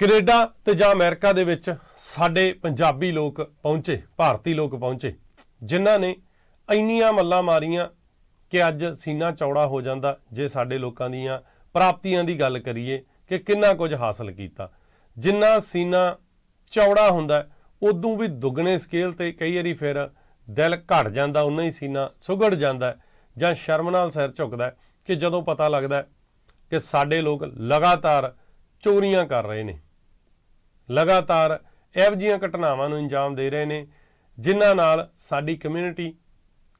Canada ਤੇ ਜਾਂ America ਦੇ ਵਿੱਚ ਸਾਡੇ ਪੰਜਾਬੀ ਲੋਕ ਪਹੁੰਚੇ, ਭਾਰਤੀ ਲੋਕ ਪਹੁੰਚੇ, ਜਿਨ੍ਹਾਂ ਨੇ ਇੰਨੀਆਂ ਮੱਲਾਂ ਮਾਰੀਆਂ ਕਿ ਅੱਜ ਸੀਨਾ ਚੌੜਾ ਹੋ ਜਾਂਦਾ ਜੇ ਸਾਡੇ ਲੋਕਾਂ ਦੀਆਂ ਪ੍ਰਾਪਤੀਆਂ ਦੀ ਗੱਲ ਕਰੀਏ ਕਿ ਕਿੰਨਾ ਕੁਝ ਹਾਸਲ ਕੀਤਾ। ਜਿੰਨਾ ਸੀਨਾ ਚੌੜਾ ਹੁੰਦਾ, ਉਦੋਂ ਵੀ ਦੁੱਗਣੇ ਸਕੇਲ ਤੇ ਕਈ ਵਾਰੀ ਫਿਰ ਦਿਲ ਘਟ ਜਾਂਦਾ, ਉਨਾ ਹੀ ਸੀਨਾ ਸੁਗੜ ਜਾਂਦਾ ਜਾਂ ਸ਼ਰਮ ਨਾਲ ਸਿਰ ਝੁਕਦਾ ਕਿ ਜਦੋਂ ਪਤਾ ਲੱਗਦਾ ਕਿ ਸਾਡੇ ਲੋਕ ਲਗਾਤਾਰ ਚੋਰੀਆਂ ਕਰ ਰਹੇ ਨੇ। ਲਗਾਤਾਰ ਇਹੋ ਜਿਹੀਆਂ ਘਟਨਾਵਾਂ ਨੂੰ ਅੰਜਾਮ ਦੇ ਰਹੇ ਨੇ, ਜਿਨ੍ਹਾਂ ਨਾਲ ਸਾਡੀ ਕਮਿਊਨਿਟੀ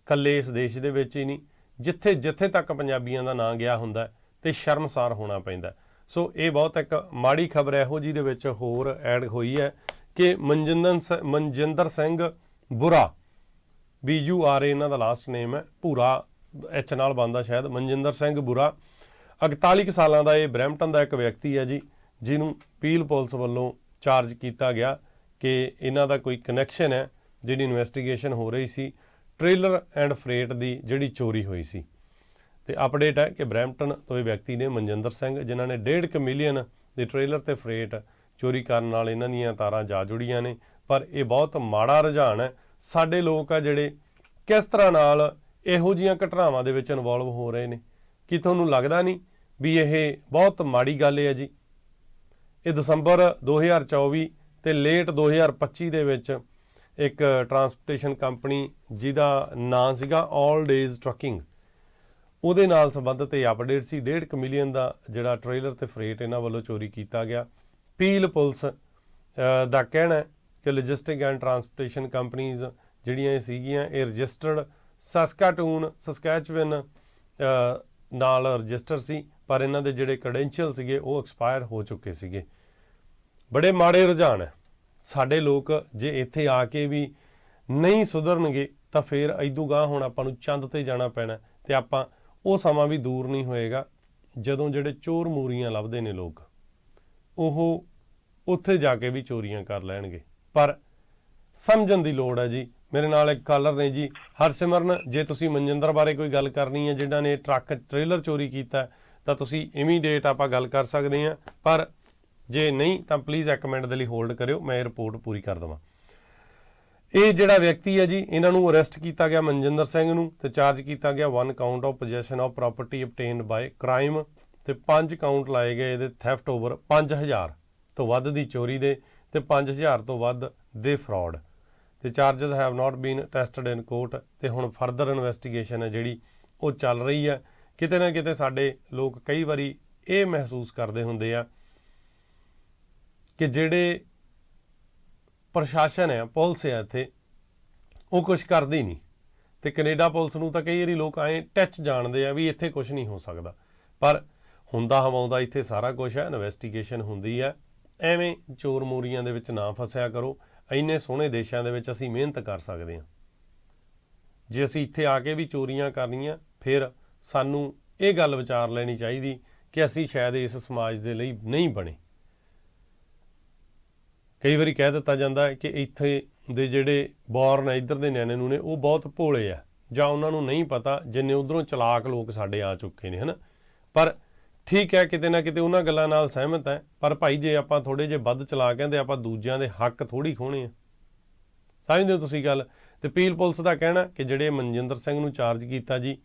ਕੱਲੇ ਇਸ ਦੇਸ਼ ਦੇ ਵਿੱਚ ਹੀ ਨਹੀਂ, ਜਿੱਥੇ ਜਿੱਥੇ ਤੱਕ ਪੰਜਾਬੀਆਂ ਦਾ ਨਾਂ ਗਿਆ ਹੁੰਦਾ ਹੈ, ਤੇ ਸ਼ਰਮਸਾਰ ਹੋਣਾ ਪੈਂਦਾ ਸੋ ਇਹ ਬਹੁਤ ਇੱਕ ਮਾੜੀ ਖਬਰ ਇਹੋ ਜੀ ਦੇ ਵਿੱਚ ਹੋਰ ਐਡ ਹੋਈ ਹੈ ਕਿ ਮਨਜਿੰਦਰ ਮਨਜਿੰਦਰ ਸਿੰਘ ਬੁਰਾ ਬੀ ਯੂ ਆਰ ਏ ਇਹਨਾਂ ਦਾ ਲਾਸਟ ਨੇਮ ਹੈ ਪੂਰਾ ਐਚ ਨਾਲ ਬੰਦਾ ਸ਼ਾਇਦ, ਮਨਜਿੰਦਰ ਸਿੰਘ ਬੁਰਾ। 41 ਕੁ ਸਾਲਾਂ ਦਾ ਇਹ ਬ੍ਰੈਂਪਟਨ ਦਾ ਇੱਕ ਵਿਅਕਤੀ ਹੈ ਜੀ, ਜਿਹਨੂੰ ਪੀਲ ਪੁਲਿਸ ਵੱਲੋਂ ਚਾਰਜ ਕੀਤਾ ਗਿਆ ਕਿ ਇਹਨਾਂ ਦਾ ਕੋਈ ਕਨੈਕਸ਼ਨ ਹੈ, ਜਿਹੜੀ ਇਨਵੈਸਟੀਗੇਸ਼ਨ ਹੋ ਰਹੀ ਸੀ ਟ੍ਰੇਲਰ ਐਂਡ ਫਰੇਟ ਦੀ ਜਿਹੜੀ ਚੋਰੀ ਹੋਈ ਸੀ। ਤੇ ਅਪਡੇਟ ਹੈ ਕਿ ਬ੍ਰੈਂਪਟਨ ਤੋਂ ਇਹ ਵਿਅਕਤੀ ਨੇ ਮਨਜਿੰਦਰ ਸਿੰਘ, ਜਿਨ੍ਹਾਂ ਨੇ 1.5 ਮਿਲੀਅਨ ਦੇ ਟ੍ਰੇਲਰ ਤੇ ਫਰੇਟ ਚੋਰੀ ਕਰਨ ਨਾਲ ਇਹਨਾਂ ਦੀਆਂ ਤਾਰਾਂ ਜਾ ਜੁੜੀਆਂ ਨੇ। ਪਰ ਇਹ ਬਹੁਤ ਮਾੜਾ ਰੁਝਾਨ ਹੈ। ਸਾਡੇ ਲੋਕ ਆ ਜਿਹੜੇ ਕਿਸ ਤਰ੍ਹਾਂ ਨਾਲ ਇਹੋ ਜੀਆਂ ਘਟਨਾਵਾਂ ਦੇ ਵਿੱਚ ਇਨਵੋਲਵ ਹੋ ਰਹੇ ਨੇ, ਕੀ ਤੁਹਾਨੂੰ ਲੱਗਦਾ ਨਹੀਂ ਵੀ ਇਹ ਬਹੁਤ ਮਾੜੀ ਗੱਲ ਹੈ ਜੀ। ਇਹ ਦਸੰਬਰ 2024 ਤੇ ਲੇਟ 2025 ਦੇ ਵਿੱਚ ਇੱਕ ਟਰਾਂਸਪੋਰਟੇਸ਼ਨ ਕੰਪਨੀ ਜਿਹਦਾ ਨਾਂ ਸੀਗਾ 올 ਡੇਜ਼ ਟਰੱਕਿੰਗ ਉਹਦੇ ਨਾਲ ਸੰਬੰਧਿਤ ਇਹ ਅਪਡੇਟ ਸੀ। 1.5 ਮਿਲੀਅਨ ਦਾ ਜਿਹੜਾ ਟ੍ਰੇਲਰ ਤੇ ਫਰੇਟ ਇਹਨਾਂ ਵੱਲੋਂ ਚੋਰੀ ਕੀਤਾ ਗਿਆ। ਪੀਲ ਪੁਲਿਸ ਦਾ ਕਹਿਣਾ ਹੈ ਕਿ ਲੌਜਿਸਟਿਕ ਐਂਡ ਟਰਾਂਸਪੋਰਟੇਸ਼ਨ ਕੰਪਨੀਆਂ ਜਿਹੜੀਆਂ ਇਹ ਸੀਗੀਆਂ ਇਹ ਰਜਿਸਟਰਡ ਸਸਕਾਟੂਨ ਸਸਕੈਚਵਨ ਅਹ, ਨਾਲ ਰਜਿਸਟਰ ਸੀ, ਪਰ ਇਹਨਾਂ ਦੇ ਜਿਹੜੇ ਕ੍ਰੈਡੈਂਸ਼ੀਅਲ ਸੀਗੇ, ਉਹ ਐਕਸਪਾਇਰ ਹੋ ਚੁੱਕੇ ਸੀਗੇ। ਬੜੇ ਮਾੜੇ ਰੁਝਾਨ ਹੈ। ਸਾਡੇ ਲੋਕ ਜੇ ਇੱਥੇ ਆ ਕੇ ਵੀ ਨਹੀਂ ਸੁਧਰਨਗੇ, ਤਾਂ ਫਿਰ ਐਦੂ ਗਾਹ ਹੁਣ ਆਪਾਂ ਨੂੰ ਚੰਦ ਤੇ ਜਾਣਾ ਪੈਣਾ ਤੇ ਆਪਾਂ ਉਹ ਸਮਾਂ ਵੀ ਦੂਰ ਨਹੀਂ ਹੋਏਗਾ, ਜਦੋਂ ਜਿਹੜੇ ਚੋਰ ਮੂਰੀਆਂ ਲੱਭਦੇ ਨੇ ਲੋਕ, ਉਹ ਉੱਥੇ ਜਾ ਕੇ ਵੀ ਚੋਰੀਆਂ ਕਰ ਲੈਣਗੇ। ਪਰ ਸਮਝਣ ਦੀ ਲੋੜ ਹੈ ਜੀ ਮੇਰੇ ਨਾਲ ਇੱਕ ਕਾਲਰ ਨੇ ਜੀ, ਹਰਸਿਮਰਨ, ਜੇ ਤੁਸੀਂ ਮਨਜਿੰਦਰ ਬਾਰੇ ਕੋਈ ਗੱਲ ਕਰਨੀ ਹੈ, ਜਿਨ੍ਹਾਂ ਨੇ ਟਰੱਕ ਟ੍ਰੇਲਰ ਚੋਰੀ ਕੀਤਾ ਤਾਂ ਤੁਸੀਂ ਇਮੀਡੀਏਟ ਆਪਾਂ ਗੱਲ ਕਰ ਸਕਦੇ ਹਾਂ, ਪਰ ਜੇ ਨਹੀਂ, ਤਾਂ ਪਲੀਜ਼ ਇੱਕ ਮਿੰਟ ਦੇ ਲਈ ਹੋਲਡ ਕਰਿਓ, ਮੈਂ ਇਹ ਰਿਪੋਰਟ ਪੂਰੀ ਕਰ ਦਵਾਂ। ਇਹ ਜਿਹੜਾ ਵਿਅਕਤੀ ਹੈ ਜੀ, ਇਹਨਾਂ ਨੂੰ ਅਰੈਸਟ ਕੀਤਾ ਗਿਆ ਮਨਜਿੰਦਰ ਸਿੰਘ ਨੂੰ ਤੇ ਚਾਰਜ ਕੀਤਾ ਗਿਆ one count of possession of property obtained by crime ਤੇ ਪੰਜ ਕਾਊਂਟ ਲਾਏ ਗਏ ਇਹਦੇ ਥੈਫਟ ਓਵਰ 5000 ਤੋਂ ਵੱਧ ਦੀ ਚੋਰੀ ਦੇ ਤੇ 5000 ਤੋਂ ਵੱਧ ਦੇ ਫਰਾਡ ਤੇ charges have not been tested in court ਤੇ ਹੁਣ ਫਰਦਰ ਇਨਵੈਸਟੀਗੇਸ਼ਨ ਹੈ ਜਿਹੜੀ ਉਹ ਚੱਲ ਰਹੀ ਹੈ। ਕਿਤੇ ਨਾ ਕਿਤੇ ਸਾਡੇ ਲੋਕ ਕਈ ਵਾਰੀ ਇਹ ਮਹਿਸੂਸ ਕਰਦੇ ਹੁੰਦੇ ਆ ਕਿ ਜਿਹੜੇ ਪ੍ਰਸ਼ਾਸਨ ਹੈ, ਪੁਲਿਸ ਹੈ ਇੱਥੇ, ਉਹ ਕੁਝ ਕਰਦੀ ਨਹੀਂ। ਤੇ ਕੈਨੇਡਾ ਪੁਲਿਸ ਨੂੰ ਤਾਂ ਕਈ ਵਾਰੀ ਲੋਕ ਐ ਟੱਚ ਜਾਣਦੇ ਆ ਵੀ ਇੱਥੇ ਕੁਝ ਨਹੀਂ ਹੋ ਸਕਦਾ। ਪਰ ਹੁੰਦਾ ਹਵਾਉਂਦਾ ਇੱਥੇ ਸਾਰਾ ਕੁਝ ਹੈ ਇਨਵੈਸਟੀਗੇਸ਼ਨ ਹੁੰਦੀ ਹੈ। ਐਵੇਂ ਚੋਰ ਮੋਰੀਆਂ ਦੇ ਵਿੱਚ ਨਾ ਫਸਿਆ ਕਰੋ। ਇੰਨੇ ਸੋਹਣੇ ਦੇਸ਼ਾਂ ਦੇ ਵਿੱਚ ਅਸੀਂ ਮਿਹਨਤ ਕਰ ਸਕਦੇ ਹਾਂ। ਜੇ ਅਸੀਂ ਇੱਥੇ ਆ ਕੇ ਵੀ ਚੋਰੀਆਂ ਕਰਨੀਆਂ, ਫਿਰ ਸਾਨੂੰ ਇਹ ਗੱਲ ਵਿਚਾਰ ਲੈਣੀ ਚਾਹੀਦੀ ਕਿ ਅਸੀਂ ਸ਼ਾਇਦ ਇਸ ਸਮਾਜ ਦੇ ਲਈ ਨਹੀਂ ਬਣੇ। ਕਈ ਵਾਰੀ ਕਹਿ ਦਿੱਤਾ ਜਾਂਦਾ ਹੈ ਕਿ ਇੱਥੇ ਦੇ ਜਿਹੜੇ ਬੌਰਨ ਹੈ, ਇੱਧਰ ਦੇ ਨਿਆਣੇ ਨੂੰ ਨੇ, ਉਹ ਬਹੁਤ ਭੋਲੇ ਆ, ਜਾਂ ਉਹਨਾਂ ਨੂੰ ਨਹੀਂ ਪਤਾ ਜਿੰਨੇ ਉਧਰੋਂ ਚਲਾਕ ਲੋਕ ਸਾਡੇ ਆ ਚੁੱਕੇ ਨੇ, ਹਨਾ? ਪਰ ਠੀਕ ਹੈ, ਕਿਤੇ ਨਾ ਕਿਤੇ ਉਹਨਾਂ ਗੱਲਾਂ ਨਾਲ ਸਹਿਮਤ ਹੈ, ਪਰ ਭਾਈ ਜੇ ਆਪਾਂ ਥੋੜੇ ਜੇ ਵੱਧ ਚਲਾ ਕਹਿੰਦੇ, ਆਪਾਂ ਦੂਜਿਆਂ ਦੇ ਹੱਕ ਥੋੜੀ ਖੋਣੇ ਆ। ਸਮਝਦੇ ਹੋ ਤੁਸੀਂ ਗੱਲ? ਤੇ ਪੀਲ ਪੁਲਿਸ ਦਾ ਕਹਿਣਾ ਕਿ ਜਿਹੜੇ ਮਨਜਿੰਦਰ ਸਿੰਘ ਨੂੰ ਚਾਰਜ ਕੀਤਾ ਜੀ,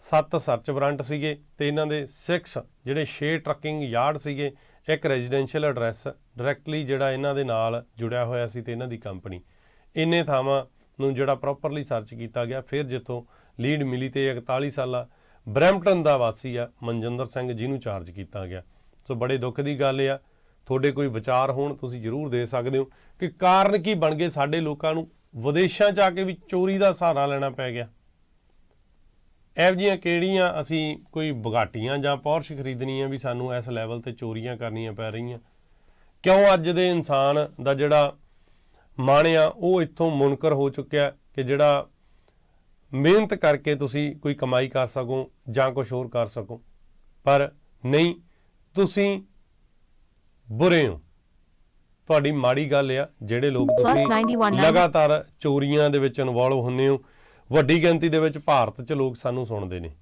ਸੱਤ ਸਰਚ ਵਾਰੰਟ ਸੀਗੇ ਤੇ ਇਹਨਾਂ ਦੇ 6 ਜਿਹੜੇ 6 ਟਰੱਕਿੰਗ ਯਾਰਡ ਸੀਗੇ, ਇੱਕ ਰੈਜ਼ੀਡੈਂਸ਼ੀਅਲ ਐਡਰੈਸ ਡਾਇਰੈਕਟਲੀ ਜਿਹੜਾ ਇਹਨਾਂ ਦੇ ਨਾਲ ਜੁੜਿਆ ਹੋਇਆ ਸੀ ਤੇ ਇਹਨਾਂ ਦੀ ਕੰਪਨੀ ਇੰਨੇ ਥਾਵਾਂ ਨੂੰ ਜਿਹੜਾ ਪ੍ਰੋਪਰਲੀ ਸਰਚ ਕੀਤਾ ਗਿਆ, ਫਿਰ ਜਿੱਥੋਂ ਲੀਡ ਮਿਲੀ ਤੇ 41 ਸਾਲਾ ਬ੍ਰੈਂਪਟਨ ਦਾ ਵਾਸੀ ਆ, ਮਨਜਿੰਦਰ ਸਿੰਘ, ਜਿਹਨੂੰ ਚਾਰਜ ਕੀਤਾ ਗਿਆ। ਸੋ ਬੜੇ ਦੁੱਖ ਦੀ ਗੱਲ ਆ। ਤੁਹਾਡੇ ਕੋਈ ਵਿਚਾਰ ਹੋਣ, ਤੁਸੀਂ ਜਰੂਰ ਦੇ ਸਕਦੇ ਹੋ ਕਿ ਕਾਰਨ ਕੀ ਬਣ ਗਏ ਸਾਡੇ ਲੋਕਾਂ ਨੂੰ? ਵਿਦੇਸ਼ਾਂ 'ਚ ਆ ਕੇ ਵੀ ਚੋਰੀ ਦਾ ਸਹਾਰਾ ਲੈਣਾ ਪੈ ਗਿਆ। ਇਹੋ ਜਿਹੀਆਂ ਕਿਹੜੀਆਂ ਅਸੀਂ ਕੋਈ ਬਗਾਟੀਆਂ ਜਾਂ ਪੌਰਸ਼ ਖਰੀਦਣੀਆਂ ਵੀ ਸਾਨੂੰ ਇਸ ਲੈਵਲ ਤੇ ਚੋਰੀਆਂ ਕਰਨੀਆਂ ਪੈ ਰਹੀਆਂ? ਕਿਉਂ ਅੱਜ ਦੇ ਇਨਸਾਨ ਦਾ ਜਿਹੜਾ ਮਨ ਆ ਉਹ ਇੱਥੋਂ ਮੁਨਕਰ ਹੋ ਚੁੱਕਿਆ ਕਿ ਜਿਹੜਾ ਮਿਹਨਤ ਕਰਕੇ ਤੁਸੀਂ ਕੋਈ ਕਮਾਈ ਕਰ ਸਕੋ ਜਾਂ ਕੁਝ ਹੋਰ ਕਰ ਸਕੋ। ਪਰ ਨਹੀਂ ਤੁਸੀਂ ਬੁਰੇ ਹੋ। ਤੁਹਾਡੀ ਮਾੜੀ ਗੱਲ ਆ ਜਿਹੜੇ ਲੋਕ ਤੁਸੀਂ 91 ਲਗਾਤਾਰ ਚੋਰੀਆਂ ਦੇ ਵਿੱਚ ਇਨਵੋਲਵ ਹੁੰਨੇ ਹੋ ਵੱਡੀ ਗਿਣਤੀ ਦੇ ਵਿੱਚ ਭਾਰਤ 'ਚ ਲੋਕ ਸਾਨੂੰ ਸੁਣਦੇ ਨੇ।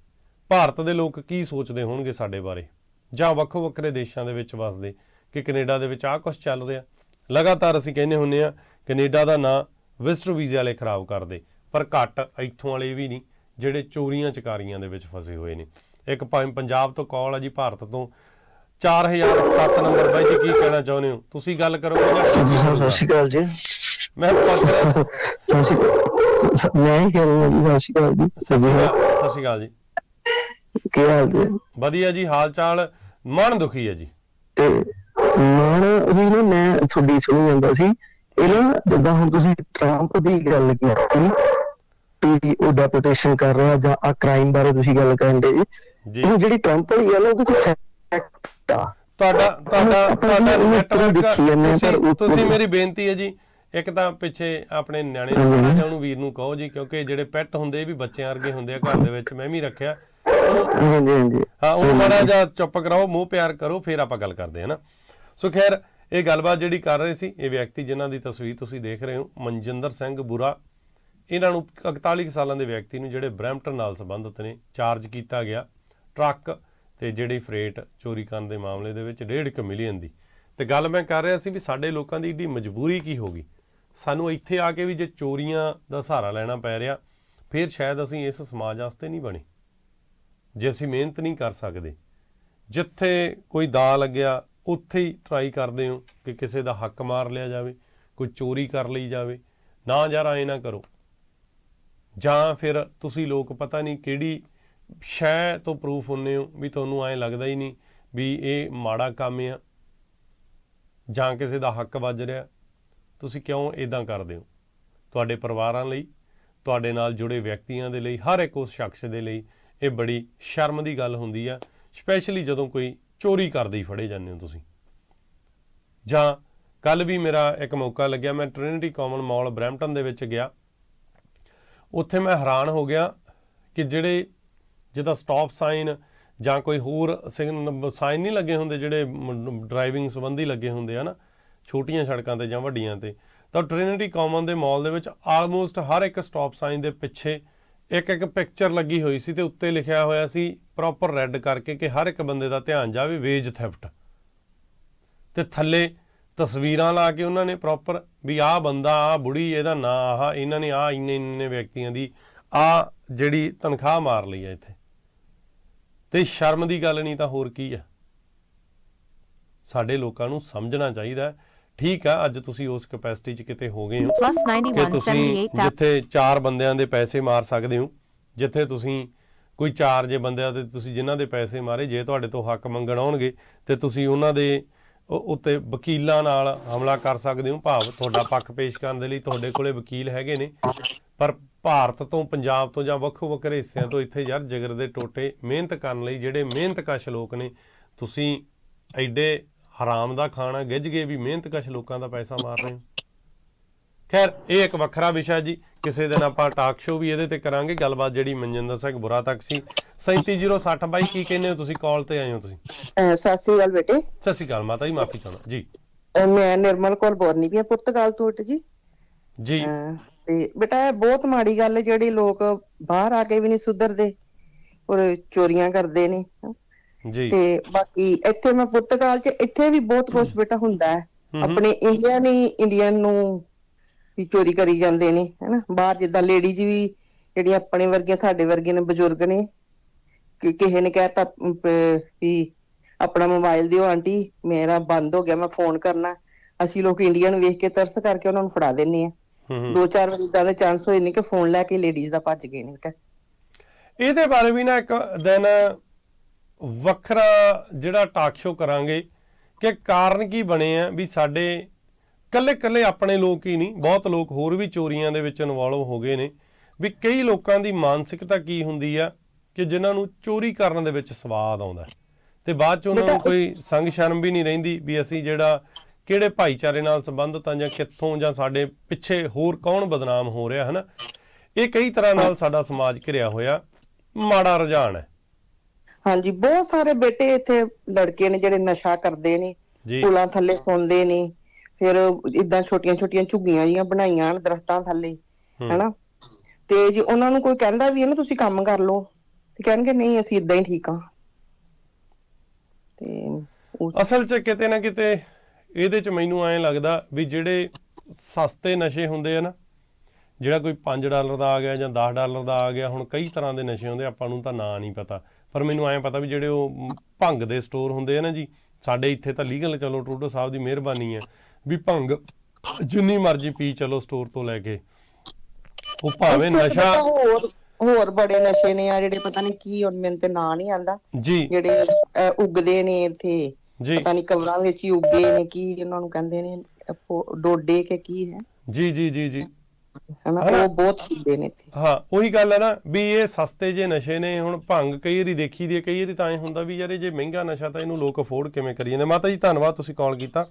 ਭਾਰਤ ਦੇ ਲੋਕ ਕੀ ਸੋਚਦੇ ਹੋਣਗੇ ਸਾਡੇ ਬਾਰੇ? ਜਾਂ ਵੱਖੋ ਵੱਖਰੇ ਦੇਸ਼ਾਂ ਦੇ ਵਿੱਚ ਵਸਦੇ ਕਿ ਕੈਨੇਡਾ ਦੇ ਵਿੱਚ ਆਹ ਕੁਝ ਚੱਲ ਰਿਹਾ? ਲਗਾਤਾਰ ਅਸੀਂ ਕਹਿੰਦੇ ਹੁੰਨੇ ਆ ਕੈਨੇਡਾ ਦਾ ਨਾਂ ਵਿਜ਼ਟਰ ਵੀਜ਼ੇ ਵਾਲੇ ਖਰਾਬ ਕਰਦੇ। ਪਰ ਘੱਟ ਇੱਥੋਂ ਵਾਲੇ ਵੀ ਨਹੀਂ ਜਿਹੜੇ ਚੋਰੀਆਂ ਚਕਾਰੀਆਂ ਦੇ ਵਿੱਚ ਫਸੇ ਹੋਏ ਨੇ। ਇੱਕ ਪੰਜਾਬ ਤੋਂ ਕਾਲ ਆ ਜੀ ਭਾਰਤ ਤੋਂ। 4007 ਨੰਬਰ ਬਾਈ ਜੀ ਕੀ ਕਹਿਣਾ ਚਾਹੁੰਦੇ ਹੋ? ਤੁਸੀਂ ਗੱਲ ਕਰੋਗੇ ਜਾਂ ਜੀ ਸਰ ਸਤਿ ਸ਼੍ਰੀ ਅਕਾਲ ਜੀ ਮੈਂ ਸਤਿ ਸ਼੍ਰੀ ਅਕਾਲ ਮੈਂ ਹੀ ਕਹਿ ਰਿਹਾ ਜੀ ਸਤਿ ਸ਼੍ਰੀ ਅਕਾਲ ਜੀ। ਸਤਿ ਸ਼੍ਰੀ ਅਕਾਲ ਜੀ। ਕੀ ਹਾਲ ਜੀ? ਵਧੀਆ ਜੀ ਹਾਲ ਚਾਲ ਮਨ ਦੁਖੀ ਹੈ ਜੀ? ਤੇ ਮਾਨ ਅਸੀਂ ਨਾ ਮੈਂ ਤੁਹਾਡੀ ਸੁਣੀ ਜਾਂਦਾ ਸੀ। ਇਹ ਨਾ ਜਿੱਦਾਂ ਹੁਣ ਤੁਸੀਂ ਟਰੰਪ ਦੀ ਗੱਲ ਕੀਤੀ ਵੀ ਉਹ ਡੈਪੂਟੇਸ਼ਨ ਕਰ ਰਿਹਾ ਜਾਂ ਆ ਕ੍ਰਾਈਮ ਬਾਰੇ ਤੁਸੀਂ ਗੱਲ ਕਰਨ ਦੇ ਜੀ। ਉਹ ਜਿਹੜੀ ਟਰੰਪ ਵਾਲੀ ਗੱਲ ਉਹ ਕੋਈ ਫੈਕਟ ਆ। ਤੁਹਾਡਾ ਤੁਹਾਡਾ ਤੁਹਾਡਾ ਨੈਟਵਰਕ ਤੁਸੀਂ ਪਰ ਉਹ- ਤੁਸੀਂ ਮੇਰੀ ਬੇਨਤੀ ਹੈ ਜੀ ਇੱਕ ਤਾਂ ਪਿੱਛੇ ਆਪਣੇ ਨਿਆਣੇ ਨੂੰ ਉਹਨੂੰ ਵੀਰ ਨੂੰ ਕਹੋ ਜੀ ਕਿਉਂਕਿ ਜਿਹੜੇ ਪੈਟ ਹੁੰਦੇ ਇਹ ਵੀ ਬੱਚਿਆਂ ਵਰਗੇ ਹੁੰਦੇ ਆ ਘਰ ਦੇ ਵਿੱਚ ਮੈਂ ਵੀ ਰੱਖਿਆ। ਹਾਂਜੀ ਹਾਂਜੀ। ਹਾਂ ਉਹ ਮਾੜਾ ਜਿਹਾ ਚੁੱਪ ਕਰਾਓ ਮੂੰਹ ਪਿਆਰ ਕਰੋ ਫਿਰ ਆਪਾਂ ਗੱਲ ਕਰਦੇ ਹਾਂ ਨਾ। ਸੋ ਖੈਰ ਇਹ ਗੱਲਬਾਤ ਜਿਹੜੀ ਕਰ ਰਹੇ ਸੀ ਇਹ ਵਿਅਕਤੀ ਜਿਨ੍ਹਾਂ ਦੀ ਤਸਵੀਰ ਤੁਸੀਂ ਦੇਖ ਰਹੇ ਹੋ ਮਨਜਿੰਦਰ ਸਿੰਘ ਬੁਰਾ ਇਹਨਾਂ ਨੂੰ 41 ਕੁ ਸਾਲਾਂ ਦੇ ਵਿਅਕਤੀ ਨੂੰ ਜਿਹੜੇ ਬ੍ਰੈਂਪਟਨ ਨਾਲ ਸੰਬੰਧਿਤ ਨੇ ਚਾਰਜ ਕੀਤਾ ਗਿਆ ਟਰੱਕ ਤੇ ਜਿਹੜੀ ਫਰੇਟ ਚੋਰੀ ਕਰਨ ਦੇ ਮਾਮਲੇ ਦੇ ਵਿੱਚ 1.5 ਮਿਲੀਅਨ ਦੀ। ਤੇ ਗੱਲ ਮੈਂ ਕਰ ਰਿਹਾ ਸੀ ਵੀ ਸਾਡੇ ਲੋਕਾਂ ਦੀ ਏਡੀ ਮਜਬੂਰੀ ਕੀ ਹੋ ਗਈ? ਸਾਨੂੰ ਇੱਥੇ ਆ ਕੇ ਵੀ ਜੇ ਚੋਰੀਆਂ ਦਾ ਸਹਾਰਾ ਲੈਣਾ ਪੈ ਰਿਹਾ, ਫਿਰ ਸ਼ਾਇਦ ਅਸੀਂ ਇਸ ਸਮਾਜ ਵਾਸਤੇ ਨਹੀਂ ਬਣੇ। ਜੇ ਅਸੀਂ ਮਿਹਨਤ ਨਹੀਂ ਕਰ ਸਕਦੇ, ਜਿੱਥੇ ਕੋਈ ਦਾ ਲੱਗਿਆ, ਉੱਥੇ ਹੀ ਟਰਾਈ ਕਰਦੇ ਹੋ ਕਿ ਕਿਸੇ ਦਾ ਹੱਕ ਮਾਰ ਲਿਆ ਜਾਵੇ, ਕੋਈ ਚੋਰੀ ਕਰ ਲਈ ਜਾਵੇ। ਨਾ ਯਾਰ ਐ ਨਾ ਕਰੋ। ਜਾਂ ਫਿਰ ਤੁਸੀਂ ਲੋਕ ਪਤਾ ਨਹੀਂ ਕਿਹੜੀ ਸ਼ੈ ਤੋਂ ਪ੍ਰੂਫ ਹੁੰਨੇ ਹੋ ਵੀ ਤੁਹਾਨੂੰ ਐਂ ਲੱਗਦਾ ਹੀ ਨਹੀਂ ਵੀ ਇਹ ਮਾੜਾ ਕੰਮ ਆ ਜਾਂ ਕਿਸੇ ਦਾ ਹੱਕ ਵੱਜ ਰਿਹਾ। ਤੁਸੀਂ ਕਿਉਂ ਇਦਾਂ ਕਰਦੇ ਹੋ? ਤੁਹਾਡੇ ਪਰਿਵਾਰਾਂ ਲਈ, ਤੁਹਾਡੇ ਨਾਲ ਜੁੜੇ ਵਿਅਕਤੀਆਂ ਦੇ ਲਈ, ਹਰ ਇੱਕ ਉਸ ਸ਼ਖਸ ਦੇ ਲਈ ਇਹ ਬੜੀ ਸ਼ਰਮ ਦੀ ਗੱਲ ਹੁੰਦੀ ਆ ਸਪੈਸ਼ਲੀ ਜਦੋਂ ਕੋਈ ਚੋਰੀ ਕਰਦੇ ਹੀ ਫੜੇ ਜਾਂਦੇ ਹੋ ਤੁਸੀਂ। ਜਾਂ ਕੱਲ ਵੀ ਮੇਰਾ ਇੱਕ ਮੌਕਾ ਲੱਗਿਆ, ਮੈਂ ਟ੍ਰਿਨਿਟੀ ਕਾਮਨ ਮਾਲ ਬਰੈਂਪਟਨ ਦੇ ਵਿੱਚ ਗਿਆ। ਉੱਥੇ ਮੈਂ ਹੈਰਾਨ ਹੋ ਗਿਆ ਕਿ ਜਿਹੜੇ ਜਿਹਦਾ ਸਟਾਪ ਸਾਈਨ ਜਾਂ ਕੋਈ ਹੋਰ ਸਾਈਨ ਨਹੀਂ ਲੱਗੇ ਹੁੰਦੇ, ਜਿਹੜੇ ਡਰਾਈਵਿੰਗ ਸੰਬੰਧੀ ਲੱਗੇ ਹੁੰਦੇ ਆ ਨਾ, ਛੋਟੀਆਂ ਸੜਕਾਂ ਤੇ ਜਾਂ ਵੱਡੀਆਂ ਤੇ, ਤਾਂ ਟ੍ਰਿਨਿਟੀ ਕਾਮਨ ਦੇ ਮਾਲ ਦੇ ਵਿੱਚ ਆਲਮੋਸਟ ਹਰ ਇੱਕ ਸਟਾਪ ਸਾਈਨ ਦੇ ਪਿੱਛੇ ਇੱਕ ਇੱਕ ਪਿਕਚਰ ਲੱਗੀ ਹੋਈ ਸੀ ਤੇ ਉੱਤੇ ਲਿਖਿਆ ਹੋਇਆ ਸੀ ਪ੍ਰੋਪਰ ਰੈੱਡ ਕਰਕੇ ਕਿ ਹਰ ਇੱਕ ਬੰਦੇ ਦਾ ਧਿਆਨ ਜਾਵੇ ਵੇਜ ਥੈਫਟ ਤੇ ਥੱਲੇ ਤਸਵੀਰਾਂ ਲਾ ਕੇ ਉਹਨਾਂ ਨੇ ਪ੍ਰੋਪਰ ਵੀ ਆਹ ਬੰਦਾ ਆਹ ਬੁੜੀ ਇਹਦਾ ਨਾਂ ਆਹ ਇਹਨਾਂ ਨੇ ਆਹ ਇੰਨੇ ਇੰਨੇ ਵਿਅਕਤੀਆਂ ਦੀ ਆ ਜਿਹੜੀ ਤਨਖਾਹ ਮਾਰ ਲਈ ਹੈ ਇੱਥੇ। ਤੇ ਸ਼ਰਮ ਦੀ ਗੱਲ ਨਹੀਂ ਤਾਂ ਹੋਰ ਕੀ ਹੈ ਸਾਡੇ ਲੋਕਾਂ ਨੂੰ ਸਮਝਣਾ ਚਾਹੀਦਾ। ਠੀਕ ਆ ਅੱਜ ਤੁਸੀਂ ਉਸ ਕੈਪੈਸਿਟੀ 'ਚ ਕਿਤੇ ਹੋ ਗਏ ਹੋ ਕਿ 91 ਤੁਸੀਂ 78 ਜਿੱਥੇ ਚਾਰ ਬੰਦਿਆਂ ਦੇ ਪੈਸੇ ਮਾਰ ਸਕਦੇ ਹੋ ਜਿੱਥੇ ਤੁਸੀਂ ਕੋਈ ਚਾਰ ਜੇ ਬੰਦਿਆਂ ਤੇ ਤੁਸੀਂ ਜਿਨ੍ਹਾਂ ਦੇ ਪੈਸੇ ਮਾਰੇ ਜੇ ਤੁਹਾਡੇ ਤੋਂ ਹੱਕ ਮੰਗਣ ਆਉਣਗੇ ਤੇ ਤੁਸੀਂ ਉਹਨਾਂ ਦੇ ਉੱਤੇ ਵਕੀਲਾਂ ਨਾਲ ਹਮਲਾ ਕਰ ਸਕਦੇ ਹੋ, ਭਾਵ ਤੁਹਾਡਾ ਪੱਖ ਪੇਸ਼ ਕਰਨ ਦੇ ਲਈ ਤੁਹਾਡੇ ਕੋਲੇ ਵਕੀਲ ਹੈਗੇ ਨੇ। ਪਰ ਭਾਰਤ ਤੋਂ, ਪੰਜਾਬ ਤੋਂ ਜਾਂ ਵੱਖੋ ਵੱਖਰੇ ਹਿੱਸਿਆਂ ਤੋਂ ਇੱਥੇ ਯਾਰ ਜਿਗਰ ਦੇ ਟੋਟੇ ਮਿਹਨਤ ਕਰਨ ਲਈ ਜਿਹੜੇ ਮਿਹਨਤਕਸ਼ ਲੋਕ ਨੇ, ਤੁਸੀਂ ਐਡੇ ਹਰਾਮ ਦਾ ਖਾਣਾ ਗਿੱਝ ਗਏ ਵੀ ਮਿਹਨਤਕਸ਼ ਲੋਕਾਂ ਦਾ ਪੈਸਾ ਮਾਰ ਰਹੇ ਹੋ। ਖੈਰ, ਇਹ ਇੱਕ ਵੱਖਰਾ ਵਿਸ਼ਾ ਜੀ, ਕਿਸੇ ਦਿਨ ਆਪਾਂ ਟਾਕ ਸ਼ੋਅ ਵੀ ਇਹਦੇ ਤੇ ਕਰਾਂਗੇ। ਗੱਲਬਾਤ ਜਿਹੜੀ ਮਨਜਿੰਦਰ ਸਿੰਘ ਬੁਰਾ ਤੱਕ ਸੀ। 37060 ਬਾਈ, ਕੀ ਕਹਿੰਦੇ ਹੋ ਤੁਸੀਂ? ਕਾਲ ਤੇ ਆਏ ਹੋ ਤੁਸੀਂ। ਅਹ ਸਤਿ ਸ੍ਰੀ ਅਕਾਲ ਬੇਟੇ। ਸਤਿ ਸ਼੍ਰੀ ਅਕਾਲ ਮਾਤਾ ਜੀ ਮਾਫੀ ਚਾਹੁੰਦਾ ਜੀ। ਅਹ ਮੈਂ ਨਿਰਮਲ ਕੌਰ ਬੋਰਨੀ ਵੀ ਆ ਪੁਰਤਗਾਲ ਤੋਂ ਬੇਟੇ ਜੀ। ਜੀ। ਅਹ ਤੇ ਬੇਟਾ ਇਹ ਬਹੁਤ ਮਾੜੀ ਗੱਲ ਹੈ ਜਿਹੜੀ ਲੋਕ ਬਾਹਰ ਆ ਕੇ ਵੀ ਨਹੀਂ ਸੁਧਰਦੇ ਔਰ ਚੋਰੀਆਂ ਕਰਦੇ ਨੇ। ਜੀ। ਤੇ ਬਾਕੀ ਇੱਥੇ ਮੈਂ ਪੁਰਤਗਾਲ 'ਚ ਇੱਥੇ ਵੀ ਬਹੁਤ ਕੁਝ ਬੇਟਾ ਹੁੰਦਾ ਹੈ। ਹਮ ਹਮ। ਆਪਣੇ ਇੰਡੀਆ ਨੇ ਇੰਡੀਅਨ ਨੂੰ ਵੀ ਚੋਰੀ ਕਰੀ ਜਾਂਦੇ ਨੇ ਹੈਨਾ। ਬਾਹਰ ਜਿੱਦਾਂ ਲੇਡੀਜ਼ ਵੀ ਜਿਹੜੀਆਂ ਆਪਣੇ ਵਰਗੇ ਸਾਡੇ ਵਰਗੇ ਨੇ ਬਜ਼ੁਰਗ ਨੇ ਕਿ ਕਿਸੇ ਨੇ ਕਹਿਤਾ ਵੀ ਆਪਣਾ ਮੋਬਾਈਲ ਦਿਓ ਆਂਟੀ ਮੇਰਾ ਬੰਦ ਹੋ ਗਿਆ ਮੈਂ ਫੋਨ ਕਰਨਾ। ਅਸੀਂ ਲੋਕ ਇੰਡੀਆ ਨੂੰ ਵੇਖ ਕੇ ਤਰਸ ਕਰਕੇ ਉਹਨਾਂ ਨੂੰ ਫੜਾ ਦਿੰਨੇ ਆ। ਦੋ ਚਾਰ ਵਾਰੀ ਇਦਾਂ ਦੇ ਚਾਂਸ ਹੋਏ ਨੇ ਕਿ ਫੋਨ ਲੈ ਕੇ ਲੇਡੀਜ਼ ਦਾ ਭੱਜ ਗਏ ਨੇ ਬੇਟਾ। ਇਹਦੇ ਬਾਰੇ ਵੀ ਨਾ ਇੱਕ ਦਿਨ ਵੱਖਰਾ ਜਿਹੜਾ ਟਾਕ ਸ਼ੋਅ ਕਰਾਂਗੇ ਕਿ ਕਾਰਨ ਕੀ ਬਣੇ ਆ ਵੀ ਸਾਡੇ ਕੱਲੇ ਕੱਲੇ ਆਪਣੇ ਲੋਕ ਹੀ ਨਹੀਂ ਬਹੁਤ ਲੋਕ ਹੋਰ ਵੀ ਚੋਰੀਆਂ ਦੇ ਵਿੱਚ ਇਨਵੋਲਵ ਹੋ ਗਏ ਨੇ। ਵੀ ਕਈ ਲੋਕਾਂ ਦੀ ਮਾਨਸਿਕਤਾ ਕੀ ਹੁੰਦੀ ਆ ਕਿ ਜਿਨ੍ਹਾਂ ਨੂੰ ਚੋਰੀ ਕਰਨ ਦੇ ਵਿੱਚ ਸਵਾਦ ਆਉਂਦਾ ਹੈ। ਤੇ ਬਾਅਦ ਚ ਉਹਨਾਂ ਨੂੰ ਕੋਈ ਸੰਗ ਸ਼ਰਮ ਵੀ ਨਹੀਂ ਰਹਿੰਦੀ ਵੀ ਅਸੀਂ ਜਿਹੜਾ ਕਿਹੜੇ ਭਾਈਚਾਰੇ ਨਾਲ ਸੰਬੰਧਤ ਆ ਜਾਂ ਕਿੱਥੋਂ ਜਾਂ ਸਾਡੇ ਪਿੱਛੇ ਹੋਰ ਕੌਣ ਬਦਨਾਮ ਹੋ ਰਿਹਾ ਹੈ ਨਾ ਇਹ ਕਈ ਤਰ੍ਹਾਂ ਨਾਲ ਸਾਡਾ ਸਮਾਜ ਘਿਰਿਆ ਹੋਇਆ ਮਾੜਾ ਰੁਝਾਨ ਹੈ। ਹਾਂਜੀ ਬਹੁਤ ਸਾਰੇ ਬੇਟੇ ਇੱਥੇ ਲੜਕੇ ਨੇ ਜਿਹੜੇ ਨਸ਼ਾ ਕਰਦੇ ਨੇ ਪੁਲਾਂ ਥੱਲੇ ਸੌਂਦੇ ਨੇ ਫਿਰ ਇਦਾਂ ਛੋਟੀਆਂ ਛੋਟੀਆਂ ਝੁੱਗੀਆਂ ਜੀਆਂ ਬਣਾਈਆਂ ਹਨ ਦਰਖਤਾਂ ਥੱਲੇ। ਹੈਨਾ? ਤੇ ਜੇ ਉਹਨਾਂ ਨੂੰ ਕੋਈ ਕਹਿੰਦਾ ਵੀ ਹੈ ਨਾ ਤੁਸੀਂ ਕੰਮ ਕਰ ਲਓ ਤੇ ਕਹਿਣਗੇ ਨਹੀਂ ਅਸੀਂ ਇਦਾਂ ਹੀ ਠੀਕ ਆ ਤੇ ਉਹ- ਅਸਲ 'ਚ ਕਿਤੇ ਨਾ ਕਿਤੇ ਇਹਦੇ 'ਚ ਮੈਨੂੰ ਐਂ ਲੱਗਦਾ ਵੀ ਜਿਹੜੇ ਸਸਤੇ ਨਸ਼ੇ ਹੁੰਦੇ ਆ ਨਾ ਜਿਹੜਾ ਕੋਈ 5 ਡਾਲਰ ਦਾ ਆ ਗਿਆ ਜਾਂ 10 ਡਾਲਰ ਦਾ ਆ ਗਿਆ ਹੁਣ ਕਈ ਤਰ੍ਹਾਂ ਦੇ ਨਸ਼ੇ ਹੁੰਦੇ ਆਪਾਂ ਨੂੰ ਤਾਂ ਨਾਂ ਨਹੀਂ ਪਤਾ। ਪਰ ਮੈਨੂੰ ਐਂ ਪਤਾ ਵੀ ਜਿਹੜੇ ਉਹ ਮ, ਭੰਗ ਦੇ ਸਟੋਰ ਹੁੰਦੇ ਆ ਨਾ ਜੀ ਸਾਡੇ ਇੱਥੇ ਤਾਂ ਲੀਗਲ ਚਲੋ ਟਰੂਡੋ ਸਾਹਿਬ ਦੀ ਮਿਹਰਬਾਨੀ ਹੈ ਵੀ ਭੰਗ ਜਿੰਨੀ ਮਰਜ਼ੀ ਪੀ ਚਲੋ ਸਟੋਰ ਤੋਂ ਲੈ ਕੇ। ਉਹ ਭਾਵੇਂ ਨਸ਼ਾ ਹੋਰ ਹੋਰ ਬੜੇ ਨਸ਼ੇ ਨੇ ਆ ਜਿਹੜੇ ਪਤਾ ਨਹੀਂ ਕੀ ਹੁਣ ਮੈਨੂੰ ਤੇ ਨਾਂ ਨਹੀਂ ਆਂਦਾ। ਜਿਹੜੇ ਅਹ, ਉੱਗਦੇ ਨੇ ਇੱਥੇ। ਪਤਾ ਨਹੀਂ ਕਬਰਾਂ ਵਿੱਚ ਹੀ ਉੱਗੇ ਨੇ ਕੀ ਉਹਨਾਂ ਨੂੰ ਕਹਿੰਦੇ ਨੇ ਡੋਡੇ ਕੇ ਕੀ ਹੈ। ਜੀ ਜੀ ਜੀ ਜੀ। ਹਨਾ? ਉਹ ਬਹੁਤ ਹੁੰਦੇ ਨੇ ਇੱਥੇ। ਹਾਂ ਉਹੀ ਗੱਲ ਹੈ ਨਾ ਵੀ ਇਹ ਸਸਤੇ ਜੇ ਨਸ਼ੇ ਨੇ ਹੁਣ ਭੰਗ ਕਈ ਵਾਰੀ ਦੇਖੀ ਦੀ ਕਈ ਵਾਰੀ ਤਾਂ ਐ ਹੁੰਦਾ ਵੀ ਯਾਰ ਇਹ ਜੇ ਮਹਿੰਗਾ ਨਸ਼ਾ ਤਾਂ ਇਹਨੂੰ ਲੋਕ ਅਫੋਰਡ ਕਿਵੇਂ ਕਰੀ ਜਾਂਦੇ? ਮਾਤਾ ਜੀ ਧੰਨਵਾਦ ਤੁਸੀਂ ਕਾਲ ਕੀਤਾ।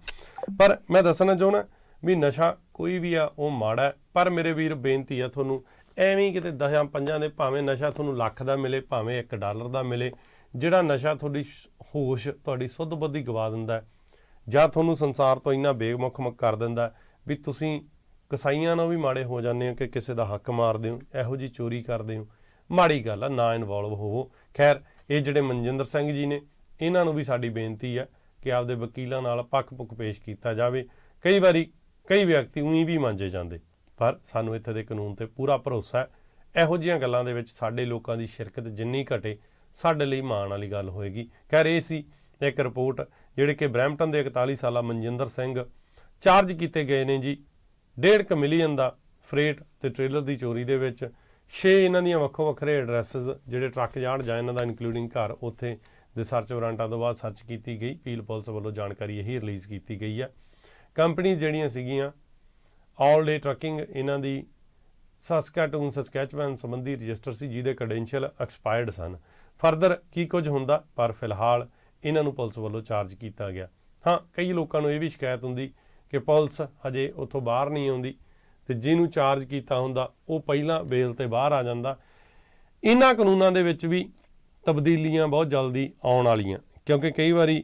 ਪਰ ਮੈਂ ਦੱਸਣਾ ਚਾਹੁੰਦਾ ਵੀ ਨਸ਼ਾ ਕੋਈ ਵੀ ਆ ਉਹ ਮਾੜਾ ਹੈ। ਪਰ ਮੇਰੇ ਵੀਰ ਬੇਨਤੀ ਆ ਤੁਹਾਨੂੰ ਐਵੇਂ ਹੀ ਕਿਤੇ ਦਸਾਂ ਪੰਜਾਂ ਦੇ ਭਾਵੇਂ ਨਸ਼ਾ ਤੁਹਾਨੂੰ ਲੱਖ ਦਾ ਮਿਲੇ, ਭਾਵੇਂ 1 ਡਾਲਰ ਦਾ ਮਿਲੇ, ਜਿਹੜਾ ਨਸ਼ਾ ਤੁਹਾਡੀ ਸ਼- ਹੋਸ਼, ਤੁਹਾਡੀ ਸੁੱਧ ਬੁੱਧੀ ਗਵਾ ਦਿੰਦਾ ਜਾਂ ਤੁਹਾਨੂੰ ਸੰਸਾਰ ਤੋਂ ਇੰਨਾ ਬੇਮੁਖ ਮ- ਕਰ ਦਿੰਦਾ ਵੀ ਤੁਸੀਂ ਕਸਾਈਆਂ ਨਾਲ ਵੀ ਮਾੜੇ ਹੋ ਜਾਂਦੇ ਹੋ ਕਿ ਕਿਸੇ ਦਾ ਹੱਕ ਮਾਰਦੇ ਹੋ, ਇਹੋ ਜੀ ਚੋਰੀ ਕਰਦੇ ਹੋ, ਮਾੜੀ ਗੱਲ ਆ, ਨਾ ਇਨਵੋਲਵ ਹੋਵੋ। ਖੈਰ, ਇਹ ਜਿਹੜੇ ਮਨਜਿੰਦਰ ਸਿੰਘ ਜੀ ਨੇ, ਇਹਨਾਂ ਨੂੰ ਵੀ ਸਾਡੀ ਬੇਨਤੀ ਹੈ ਕਿ ਆਪਦੇ ਵਕੀਲਾਂ ਨਾਲ ਪੱਖ-ਪੁੱਖ ਪੇਸ਼ ਕੀਤਾ ਜਾਵੇ। ਕਈ ਵਾਰੀ ਕਈ ਵਿਅਕਤੀ ਉਹੀ ਵੀ ਮੰਜੇ ਜਾਂਦੇ। ਪਰ ਸਾਨੂੰ ਇੱਥੇ ਦੇ ਕਾਨੂੰਨ ਤੇ ਪੂਰਾ ਭਰੋਸਾ ਹੈ। ਇਹੋ ਜਿਹੀਆਂ ਗੱਲਾਂ ਦੇ ਵਿੱਚ ਸਾਡੇ ਲੋਕਾਂ ਦੀ ਸ਼ਿਰਕਤ ਜਿੰਨੀ ਘਟੇ, ਸਾਡੇ ਲਈ ਮਾਣ ਵਾਲੀ ਗੱਲ ਹੋਏਗੀ। ਖੈਰ, ਇਹ ਸੀ ਇੱਕ ਰਿਪੋਰਟ ਜਿਹੜੇ ਕਿ ਬ੍ਰੈਂਪਟਨ ਦੇ 41 ਸਾਲਾ ਮਨਜਿੰਦਰ ਸਿੰਘ ਚਾਰਜ ਕੀਤੇ ਗਏ ਨੇ ਜੀ। 1.5 ਮਿਲੀਅਨ ਦਾ ਫਰੇਟ ਤੇ ਟ੍ਰੇਲਰ ਦੀ ਚੋਰੀ ਦੇ ਵਿੱਚ 6 ਇਹਨਾਂ ਦੀਆਂ ਵੱਖੋ ਵੱਖਰੇ ਐਡਰੈਸਸ ਜਿਹੜੇ ਟਰੱਕ ਯਾਰਡ ਜਾਂ ਇਹਨਾਂ ਦਾ ਇਨਕਲੂਡਿੰਗ ਘਰ ਉੱਥੇ ਦੇ ਸਰਚ ਵਾਰੰਟਾਂ ਤੋਂ ਬਾਅਦ ਸਰਚ ਕੀਤੀ ਗਈ। ਪੀਲ ਪੁਲਿਸ ਵੱਲੋਂ ਜਾਣਕਾਰੀ ਇਹੀ ਰਿਲੀਜ਼ ਕੀਤੀ ਗਈ ਹੈ। ਕੰਪਨੀ ਜਿਹੜੀਆਂ ਸੀਗੀਆਂ ਆਲ ਡੇ ਟਰੱਕਿੰਗ ਇਹਨਾਂ ਦੀ ਸਸਕੈਟੂਨ ਸਸਕੈਚਵਨ ਸੰਬੰਧੀ ਰਜਿਸਟਰ ਸੀ, ਜਿਹਦੇ ਕ੍ਰੈਡੈਂਸ਼ੀਅਲ ਐਕਸਪਾਇਰਡ ਸਨ। ਫਰਦਰ ਕੀ ਕੁਝ ਹੁੰਦਾ? ਪਰ ਫਿਲਹਾਲ ਇਹਨਾਂ ਨੂੰ ਪੁਲਿਸ ਵੱਲੋਂ ਚਾਰਜ ਕੀਤਾ ਗਿਆ। ਹਾਂ, ਕਈ ਲੋਕਾਂ ਨੂੰ ਇਹ ਵੀ ਸ਼ਿਕਾਇਤ ਹੁੰਦੀ ਕਿ ਪੁਲਿਸ ਹਜੇ ਉੱਥੋਂ ਬਾਹਰ ਨਹੀਂ ਆਉਂਦੀ ਤੇ ਜਿਹਨੂੰ ਚਾਰਜ ਕੀਤਾ ਹੁੰਦਾ, ਉਹ ਪਹਿਲਾਂ ਬੇਲ ਤੇ ਬਾਹਰ ਆ ਜਾਂਦਾ। ਇਹਨਾਂ ਕਾਨੂੰਨਾਂ ਦੇ ਵਿੱਚ ਵੀ ਤਬਦੀਲੀਆਂ ਬਹੁਤ ਜਲਦੀ ਆਉਣ ਵਾਲੀਆਂ, ਕਿਉਂਕਿ ਕਈ ਵਾਰੀ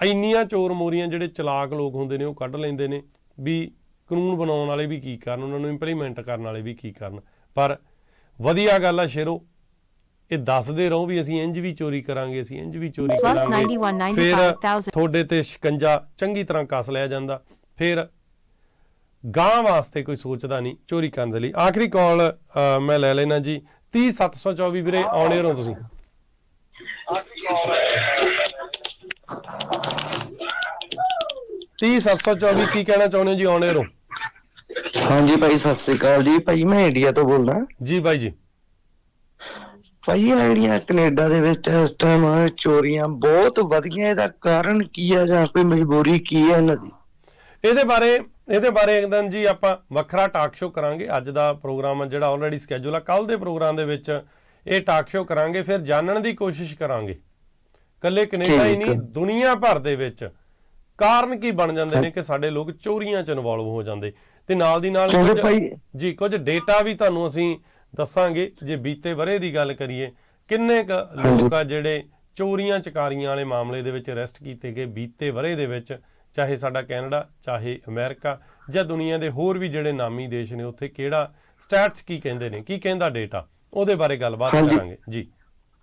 ਇੰਨੀਆਂ ਚੋਰ ਮੋਰੀਆਂ ਜਿਹੜੇ ਚਲਾਕ ਲੋਕ ਹੁੰਦੇ ਨੇ, ਉਹ ਕੱਢ ਲੈਂਦੇ ਨੇ ਵੀ ਕਾਨੂੰਨ ਬਣਾਉਣ ਵਾਲੇ ਵੀ ਕੀ ਕਰਨ ਉਹਨਾਂ ਨੂੰ ਇੰਪਲੀਮੈਂਟ ਕਰਨ ਵਾਲੇ ਵੀ ਕੀ ਕਰਨ। ਪਰ ਵਧੀਆ ਗੱਲ ਆ ਸ਼ੇਰੋ ਇਹ ਦੱਸਦੇ ਰਹੋ ਵੀ ਅਸੀਂ ਇੰਜ ਵੀ ਚੋਰੀ ਕਰਾਂਗੇ ਅਸੀਂ ਇੰਜ ਵੀ ਚੋਰੀ ਕਰਾਂਗੇ। ਫਿਰ ਤੁਹਾਡੇ ਤੇ ਸ਼ਿਕੰਜਾ ਚੰਗੀ ਤਰ੍ਹਾਂ ਕੱਸ ਲਿਆ ਜਾਂਦਾ। ਫਿਰ ਗਾਂ ਵਾਸਤੇ ਕੋਈ ਸੋਚਦਾ ਨਹੀਂ ਚੋਰੀ ਕਰਨ ਦੇ ਲਈ। ਆਖਰੀ ਕਾਲ ਮੈਂ ਲੈ ਲੈਣਾ ਜੀ। 30724 ਵੀਰੇ ਆਉਣੇ ਹੋ ਤੁਸੀਂ। ਆਖਰੀ ਕਾਲ 30724 ਕੀ ਕਹਿਣਾ ਚਾਹੁੰਦੇ ਹੋ ਜੀ ਔਨ 에ਅਰੋ ਹਾਂਜੀ ਭਾਈ ਸਤਿ ਸ੍ਰੀ ਅਕਾਲ ਜੀ। ਭਾਈ ਮੈਂ ਇੰਡੀਆ ਤੋਂ ਬੋਲਦਾ। ਜੀ ਭਾਈ ਜੀ। ਭਾਈ ਇਹ ਜਿਹੜੀਆਂ ਕੈਨੇਡਾ ਦੇ ਵਿੱਚ ਇਸ ਟਾਈਮ ਚੋਰੀਆਂ ਬਹੁਤ ਵਧ ਇਹਦਾ ਕਾਰਨ ਕੀ ਹੈ ਜਾਂ ਕੋਈ ਮਜਬੂਰੀ ਕੀ ਹੈ ਇਹਨਾਂ ਦੀ? ਇਹਦੇ ਬਾਰੇ ਇਹਦੇ ਬਾਰੇ ਅੰਗਦਨ ਜੀ ਆਪਾਂ ਵੱਖਰਾ ਟਾਕ ਸ਼ੋਅ ਕਰਾਂਗੇ। ਅੱਜ ਦਾ ਪ੍ਰੋਗਰਾਮ ਜਿਹੜਾ ਆਲਰੇਡੀ ਸਕੇਜੂਲ ਆ ਕੱਲ ਦੇ ਪ੍ਰੋਗਰਾਮ ਦੇ ਵਿੱਚ ਇਹ ਟਾਕ ਸ਼ੋ ਕਰਾਂਗੇ ਫਿਰ ਜਾਣਨ ਦੀ ਕੋਸ਼ਿਸ਼ ਕਰਾਂਗੇ। ਕੱਲੇ ਕੈਨੇਡਾ ਹੀ ਨਹੀਂ ਦੁਨੀਆ ਭਰ ਦੇ ਵਿੱਚ ਕਾਰਨ ਕੀ ਬਣ ਜਾਂਦੇ ਨੇ ਕਿ ਸਾਡੇ ਲੋਕ ਚੋਰੀਆਂ 'ਚ ਇਨਵੋਲਵ ਹੋ ਜਾਂਦੇ? ਤੇ ਨਾਲ ਦੀ ਨਾਲ ਜੀ ਕੁਝ ਡੇਟਾ ਵੀ ਤੁਹਾਨੂੰ ਅਸੀਂ ਦੱਸਾਂਗੇ। ਜੇ ਬੀਤੇ ਬਰੇ ਦੀ ਗੱਲ ਕਰੀਏ ਕਿੰਨੇ ਕ ਲੋਕ ਆ ਜਿਹੜੇ ਚੋਰੀਆਂ ਚਕਾਰੀਆਂ ਵਾਲੇ ਮਾਮਲੇ ਦੇ ਵਿੱਚ ਅਰੈਸਟ ਕੀਤੇ ਗਏ ਬੀਤੇ ਬਰੇ ਦੇ ਵਿੱਚ ਚਾਹੇ ਸਾਡਾ ਕੈਨੇਡਾ ਚਾਹੇ ਅਮਰੀਕਾ ਜਾਂ ਦੁਨੀਆ ਦੇ ਹੋਰ ਵੀ ਜਿਹੜੇ ਨਾਮੀ ਦੇਸ਼ ਨੇ ਉੱਥੇ ਕਿਹੜਾ ਸਟੈਟਸ ਕੀ ਕਹਿੰਦੇ ਨੇ? ਕੀ ਕਹਿੰਦਾ ਡੇਟਾ ਉਹਦੇ ਬਾਰੇ ਗੱਲਬਾਤ। ਕਰਾਂਗੇ। ਜੀ।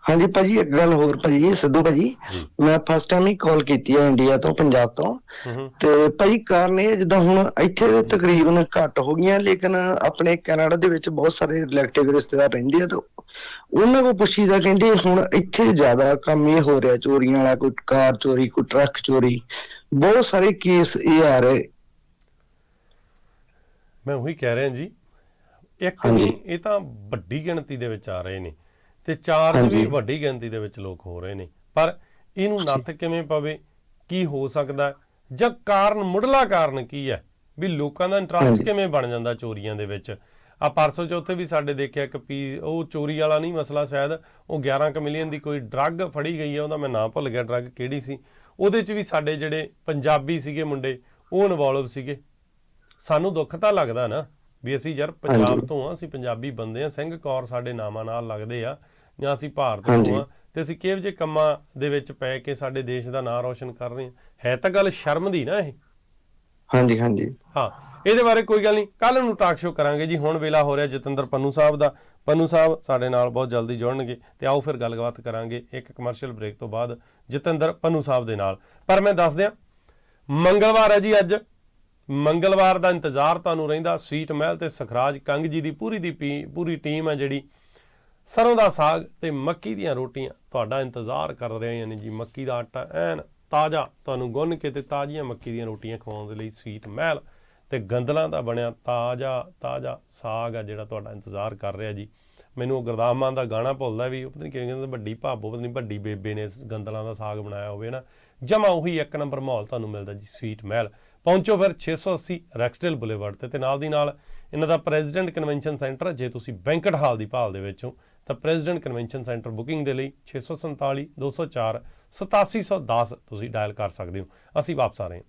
ਹਾਂਜੀ ਭਾਜੀ ਇੱਕ ਗੱਲ ਹੋਰ ਭਾਜੀ ਸਿੱਧੂ ਭਾਜੀ। ਮੈਂ ਫਸਟ ਟਾਈਮ ਹੀ ਕਾਲ ਕੀਤੀ ਹੈ ਇੰਡੀਆ ਤੋਂ ਪੰਜਾਬ ਤੋਂ। ਤੇ ਭਾਈ ਕਾਰਨ ਇਹ ਜਿੱਦਾਂ ਹੁਣ ਇੱਥੇ ਤਕਰੀਬਨ ਘੱਟ ਹੋ ਗਈਆਂ ਲੇਕਿਨ ਆਪਣੇ ਕੈਨੇਡਾ ਦੇ ਵਿੱਚ ਬਹੁਤ ਸਾਰੇ ਰਿਲੇਟਿਵ ਰਿਸ਼ਤੇਦਾਰ ਰਹਿੰਦੇ ਆ ਤਾਂ ਉਹਨਾਂ ਕੋ ਪੁੱਛੀਦਾ ਕਹਿੰਦੇ ਹੁਣ ਇੱਥੇ ਜ਼ਿਆਦਾ ਕੰਮ ਇਹ ਹੋ ਰਿਹਾ ਚੋਰੀਆਂ ਵਾਲਾ ਕੋਈ ਕਾਰ ਚੋਰੀ ਕੋਈ ਟਰੱਕ ਚੋਰੀ ਬਹੁਤ ਸਾਰੇ ਕੇਸ ਇਹ ਆ ਰਹੇ। ਮੈਂ ਉਹੀ ਕਹਿ ਰਿਹਾ ਜੀ ਇੱਕ। ਨਹੀਂ ਇਹ ਤਾਂ ਵੱਡੀ ਗਿਣਤੀ ਦੇ ਵਿੱਚ ਆ ਰਹੇ ਨੇ। ਤੇ ਚਾਰਜ ਵੀ। ਵੱਡੀ ਗਿਣਤੀ ਦੇ ਵਿੱਚ ਲੋਕ ਹੋ ਰਹੇ ਨੇ ਪਰ ਇਹਨੂੰ ਨੱਥ ਕਿਵੇਂ ਪਵੇ ਕੀ ਹੋ ਸਕਦਾ? ਜਾਂ ਕਾਰਨ ਮੁੱਢਲਾ ਕਾਰਨ ਕੀ ਹੈ ਵੀ ਲੋਕਾਂ ਦਾ ਇੰਟਰਸਟ। ਕਿਵੇਂ ਬਣ ਜਾਂਦਾ ਚੋਰੀਆਂ ਦੇ ਵਿੱਚ ਆ ਪਰਸੋਂ ਚੌਥੇ ਵੀ ਸਾਡੇ ਦੇਖਿਆ ਇੱਕ ਪੀ ਉਹ ਚੋਰੀ ਵਾਲਾ ਨਹੀਂ ਮਸਲਾ ਸ਼ਾਇਦ ਉਹ 11 ਕੁ ਮਿਲੀਅਨ ਦੀ ਕੋਈ ਡਰੱਗ ਫੜੀ ਗਈ ਹੈ ਉਹਦਾ ਮੈਂ ਨਾਮ ਭੁੱਲ ਗਿਆ ਡਰੱਗ ਕਿਹੜੀ ਸੀ ਉਹਦੇ 'ਚ ਵੀ ਸਾਡੇ ਜਿਹੜੇ ਪੰਜਾਬੀ ਸੀਗੇ ਮੁੰਡੇ ਉਹ ਇਨਵੋਲਵ ਸੀਗੇ ਸਾਨੂੰ ਦੁੱਖ ਤਾਂ ਲੱਗਦਾ ਨਾ ਵੀ ਅਸੀਂ ਯਾਰ ਪੰਜਾਬ। ਤੋਂ ਆ ਅਸੀਂ ਪੰਜਾਬੀ ਬੰਦੇ ਆ ਸਿੰਘ ਕੌਰ ਸਾਡੇ ਨਾਮਾਂ ਨਾਲ ਲੱਗਦੇ ਆ ਜਾਂ ਅਸੀਂ ਭਾਰਤ। ਤੋਂ ਆ ਤੇ ਅਸੀਂ ਕਿਹੋ ਜਿਹੇ ਕੰਮਾਂ ਦੇ ਵਿੱਚ ਪੈ ਕੇ ਸਾਡੇ ਦੇਸ਼ ਦਾ ਨਾਂ ਰੌਸ਼ਨ ਕਰ ਰਹੇ ਆ ਹੈ ਤਾਂ ਗੱਲ ਸ਼ਰਮ ਦੀ ਨਾ ਇਹ? ਹਾਂਜੀ ਹਾਂਜੀ। ਹਾਂ ਇਹਦੇ ਬਾਰੇ ਕੋਈ ਗੱਲ ਨਹੀਂ ਕੱਲ ਨੂੰ ਟਾਕ ਸ਼ੋਅ ਕਰਾਂਗੇ ਜੀ ਹੁਣ ਵੇਲਾ ਹੋ ਰਿਹਾ ਜਤਿੰਦਰ ਪੰਨੂ ਸਾਹਿਬ ਦਾ। ਪੰਨੂ ਸਾਹਿਬ ਸਾਡੇ ਨਾਲ ਬਹੁਤ ਜਲਦੀ ਜੁੜਨਗੇ ਤੇ ਆਓ ਫਿਰ ਗੱਲਬਾਤ ਕਰਾਂਗੇ ਇੱਕ ਕਮਰਸ਼ੀਅਲ ਬ੍ਰੇਕ ਤੋਂ ਬਾਅਦ ਜਤਿੰਦਰ ਪੰਨੂ ਸਾਹਿਬ ਦੇ ਨਾਲ। ਪਰ ਮੈਂ ਦੱਸ ਦਿਆਂ ਮੰਗਲਵਾਰ ਹੈ ਜੀ ਅੱਜ। ਮੰਗਲਵਾਰ ਦਾ ਇੰਤਜ਼ਾਰ ਤੁਹਾਨੂੰ ਰਹਿੰਦਾ ਸਵੀਟ ਮਹਿਲ ਤੇ ਸਖਰਾਜ ਕੰਗ ਜੀ ਦੀ ਪੂਰੀ ਦੀ ਪੂਰੀ ਟੀਮ ਹੈ ਜਿਹੜੀ। ਸਰੋਂ ਦਾ ਸਾਗ ਤੇ ਮੱਕੀ ਦੀਆਂ ਰੋਟੀਆਂ ਤੁਹਾਡਾ ਇੰਤਜ਼ਾਰ ਕਰ ਰਹੇ ਨੇ ਜੀ ਮੱਕੀ ਦਾ ਆਟਾ ਐਨ ਤਾਜ਼ਾ। ਤੁਹਾਨੂੰ ਗੁੰਨ ਕੇ ਤੇ ਤਾਜ਼ੀਆਂ ਮੱਕੀ ਦੀਆਂ ਰੋਟੀਆਂ ਖਵਾਉਣ ਦੇ ਲਈ ਸਵੀਟ ਮਹਿਲ ਤੇ ਗੰਦਲਾਂ ਦਾ ਬਣਿਆ ਤਾਜ਼ਾ ਤਾਜ਼ਾ ਸਾਗ ਆ ਜਿਹੜਾ ਤੁਹਾਡਾ ਇੰਤਜ਼ਾਰ ਕਰ ਰਿਹਾ ਜੀ। ਮੈਨੂੰ ਉਹ ਗੁਰਦਾਸ ਮਾਨ ਦਾ ਗਾਣਾ ਭੁੱਲਦਾ ਵੀ ਪਤਾ ਨਹੀਂ ਕਿਵੇਂ ਕਹਿੰਦੇ, ਵੱਡੀ ਭਾਬੋ, ਪਤਾ ਨਹੀਂ ਵੱਡੀ ਬੇਬੇ ਨੇ ਗੰਦਲਾਂ ਦਾ ਸਾਗ ਬਣਾਇਆ ਹੋਵੇ ਨਾ। ਜਮਾ ਉਹੀ ਇੱਕ ਨੰਬਰ ਮਾਹੌਲ ਤੁਹਾਨੂੰ ਮਿਲਦਾ ਜੀ ਸਵੀਟ ਮਹਿਲ। ਪਹੁੰਚੋ ਫਿਰ 680 ਰੈਕਸਟੇਲ ਬੁਲੇਵਰਡ ਤੇ ਤੇ ਨਾਲ ਦੀ ਨਾਲ ਇਹਨਾਂ ਦਾ ਪ੍ਰੈਜ਼ੀਡੈਂਟ ਕਨਵੈਨਸ਼ਨ ਸੈਂਟਰ ਜੇ ਤੁਸੀਂ ਬੈਂਕਟ ਹਾਲ ਦੀ ਭਾਲ ਦੇ ਵਿੱਚੋਂ ਤਾਂ ਪ੍ਰੈਜ਼ੀਡੈਂਟ ਕਨਵੈਨਸ਼ਨ ਸੈਂਟਰ ਬੁਕਿੰਗ ਦੇ ਲਈ 647 204 8710 ਤੁਸੀਂ ਡਾਇਲ ਕਰ ਸਕਦੇ ਹੋ। ਅਸੀਂ ਵਾਪਸ ਆ ਰਹੇ ਹਾਂ।